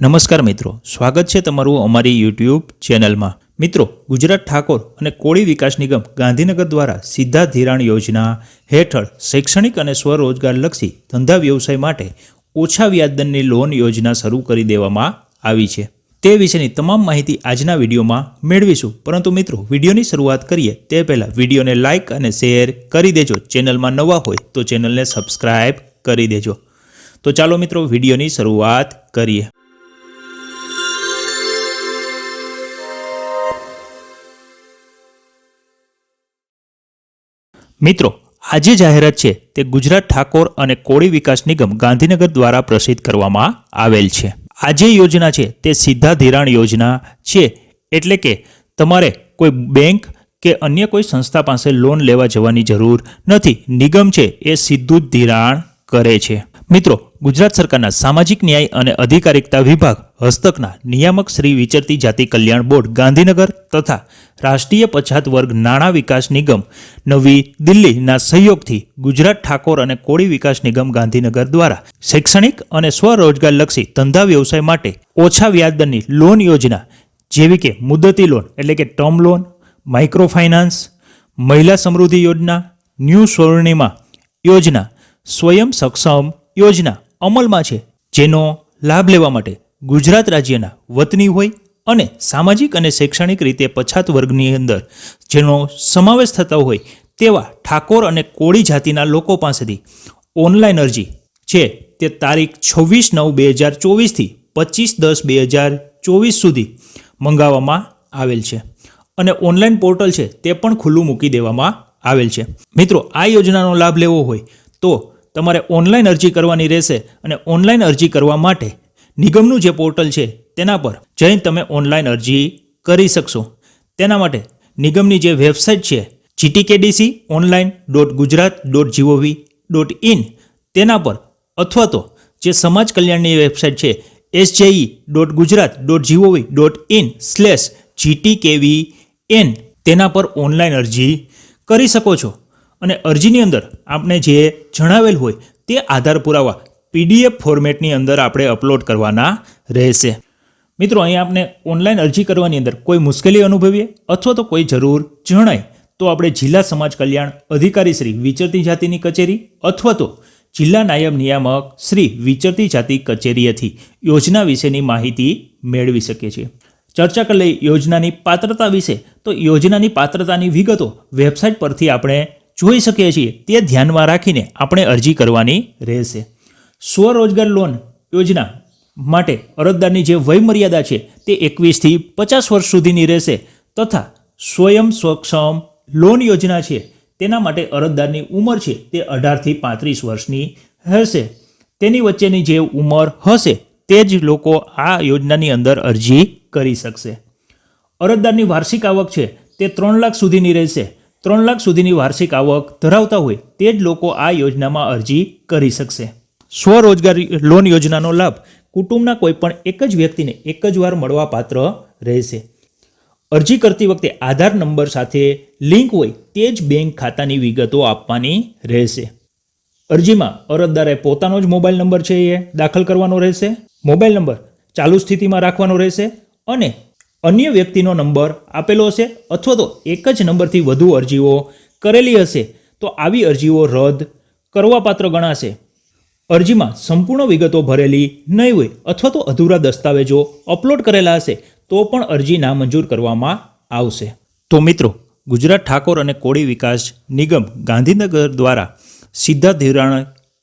નમસ્કાર મિત્રો, સ્વાગત છે તમારું અમારી યુટ્યુબ ચેનલમાં. મિત્રો, ગુજરાત ઠાકોર અને કોળી વિકાસ નિગમ ગાંધીનગર દ્વારા સીધા ધિરાણ યોજના હેઠળ શૈક્ષણિક અને સ્વરોજગારલક્ષી ધંધા વ્યવસાય માટે ઓછા વ્યાજદરની લોન યોજના શરૂ કરી દેવામાં આવી છે. તે વિશેની તમામ માહિતી આજના વિડીયોમાં મેળવીશું. પરંતુ મિત્રો, વિડીયોની શરૂઆત કરીએ તે પહેલાં વિડીયોને લાઇક અને શેર કરી દેજો. ચેનલમાં નવા હોય તો ચેનલને સબસ્ક્રાઇબ કરી દેજો. તો ચાલો મિત્રો, વિડીયોની શરૂઆત કરીએ. મિત્રો, આજે જાહેરાત છે તે ગુજરાત ઠાકોર અને કોળી વિકાસ નિગમ ગાંધીનગર દ્વારા પ્રસિદ્ધ કરવામાં આવેલ છે. આ જે યોજના છે તે સીધા ધિરાણ યોજના છે એટલે કે તમારે કોઈ બેંક કે અન્ય કોઈ સંસ્થા પાસે લોન લેવા જવાની જરૂર નથી. નિગમ છે એ સીધું જ ધિરાણ કરે છે. મિત્રો ગુજરાત સરકારના સામાજિક ન્યાય અને અધિકારિકતા વિભાગ, હસ્તકના નિયામક શ્રી વિચરતી જાતિ કલ્યાણ બોર્ડ, ગાંધીનગર તથા રાષ્ટ્રીય પછાત વર્ગ નાણાં વિકાસ નિગમ, નવી દિલ્હીના સહયોગથી ગુજરાત ઠાકોર અને કોળી વિકાસ નિગમ ગાંધીનગર દ્વારા શૈક્ષણિક અને સ્વરોજગારલક્ષી ધંધા વ્યવસાય માટે ઓછા વ્યાજદરની લોન યોજના, જેવી કે મુદતી લોન એટલે કે ટર્મ લોન માઇક્રો ફાઇનાન્સ મહિલા સમૃદ્ધિ યોજના, ન્યૂ સ્વર્ણિમા યોજના, સ્વયં સક્ષમ યોજના અમલમાં છે. જેનો લાભ લેવા માટે ગુજરાત રાજ્યના વતની હોય અને સામાજિક અને શૈક્ષણિક રીતે પછાત વર્ગની અંદર જેનો સમાવેશ થતો હોય તેવા ઠાકોર અને કોળી જાતિના લોકો પાસેથી ઓનલાઈન અરજી છે તે તારીખ છવ્વીસ નવ બે હજાર ચોવીસથી પચીસ દસ બે હજાર ચોવીસ સુધી મંગાવવામાં આવેલ છે અને ઓનલાઈન પોર્ટલ છે તે પણ ખુલ્લું મૂકી દેવામાં આવેલ છે. મિત્રો, આ યોજનાનો લાભ લેવો હોય તો તમારે ઓનલાઈન અરજી કરવાની રહેશે અને ઓનલાઈન અરજી કરવા માટે નિગમનું જે પોર્ટલ છે તેના પર જઈને તમે ઓનલાઈન અરજી કરી શકશો. તેના માટે નિગમની જે વેબસાઇટ છે GTKDC online dot Gujarat dot GOV dot in તેના પર અથવા તો જે સમાજ કલ્યાણની વેબસાઇટ છે SJE dot Gujarat dot GOV dot in slash GTKV N તેના પર ઓનલાઈન અરજી કરી શકો છો. અને અરજીની અંદર આપણે જે જણાવેલ હોય તે આધાર પુરાવા પીડીએફ ફોર્મેટની અંદર આપણે અપલોડ કરવાના રહેશે. મિત્રો અહીં આપણે ઓનલાઈન અરજી કરવાની અંદર કોઈ મુશ્કેલી અનુભવીએ અથવા તો કોઈ જરૂર જણાય, તો આપણે જિલ્લા સમાજ કલ્યાણ અધિકારી શ્રી વિચરતી જાતિની કચેરી અથવા તો જિલ્લા નાયબ નિયામક શ્રી વિચરતી જાતિ કચેરીએથી યોજના વિશેની માહિતી મેળવી શકીએ છીએ. ચર્ચા કરી લઈ યોજનાની પાત્રતા વિશે. તો યોજનાની પાત્રતાની વિગતો વેબસાઇટ પરથી આપણે જોઈ શકીએ છીએ, તે ધ્યાનમાં રાખીને આપણે અરજી કરવાની રહેશે. સ્વરોજગાર લોન યોજના માટે અરજદારની જે વયમર્યાદા છે, તે એકવીસથી પચાસ વર્ષ સુધીની રહેશે તથા સ્વયં સક્ષમ લોન યોજના છે, તેના માટે અરજદારની ઉંમર છે, તે અઢારથી પાંત્રીસ વર્ષની હશે. તેની વચ્ચેની જે ઉંમર હશે, તે જ લોકો આ યોજનાની અંદર અરજી કરી શકશે. અરજદારની વાર્ષિક આવક છે, તે ત્રણ લાખ સુધીની રહેશે ત્રણ લાખ સુધીની વાર્ષિક આવક ધરાવતા હોય તે જ લોકો આ યોજનામાં અરજી કરી શકશે. સ્વરોજગાર લોન યોજનાનો લાભ કુટુંબના કોઈપણ એક જ વ્યક્તિને એક જ વાર મળવા પાત્ર રહેશે. અરજી કરતી વખતે આધાર નંબર સાથે લિંક હોય તે જ બેંક ખાતાની વિગતો આપવાની રહેશે. અરજીમાં અરજદારે પોતાનો જ મોબાઈલ નંબર છે એ દાખલ કરવાનો રહેશે. મોબાઈલ નંબર ચાલુ સ્થિતિમાં રાખવાનો રહેશે અને અન્ય વ્યક્તિનો નંબર આપેલો હશે અથવા તો એક જ નંબરથી વધુ અરજીઓ કરેલી હશે, તો આવી અરજીઓ રદ કરવાપાત્ર ગણાશે. અરજીમાં સંપૂર્ણ વિગતો ભરેલી નહીં હોય અથવા તો અધૂરા દસ્તાવેજો અપલોડ કરેલા હશે, તો પણ અરજી નામંજૂર કરવામાં આવશે. તો મિત્રો, ગુજરાત ઠાકોર અને કોળી વિકાસ નિગમ ગાંધીનગર દ્વારા સીધા ધિરાણ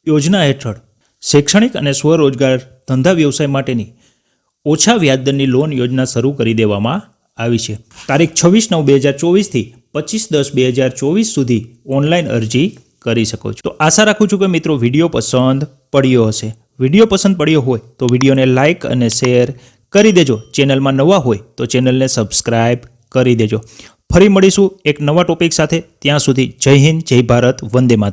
યોજના હેઠળ શૈક્ષણિક અને સ્વરોજગાર ધંધા વ્યવસાય માટેની ઓછા વ્યાજદરની લોન યોજના શરૂ કરી દેવામાં આવી છે. તારીખ છવ્વીસ નવ બે હજાર ચોવીસથી પચીસ દસ બે હજાર ચોવીસ સુધી ઓનલાઈન અરજી કરી શકો છો. તો આશા રાખું છું કે મિત્રો વીડિયો પસંદ પડ્યો હશે. વીડિયો પસંદ પડ્યો હોય તો વિડીયોને લાઇક અને શેર કરી દેજો. ચેનલમાં નવા હોય તો ચેનલને સબસ્ક્રાઇબ કરી દેજો. ફરી મળીશું એક નવા ટોપિક સાથે. ત્યાં સુધી જય હિન્દ, જય ભારત, વંદે માતરમ.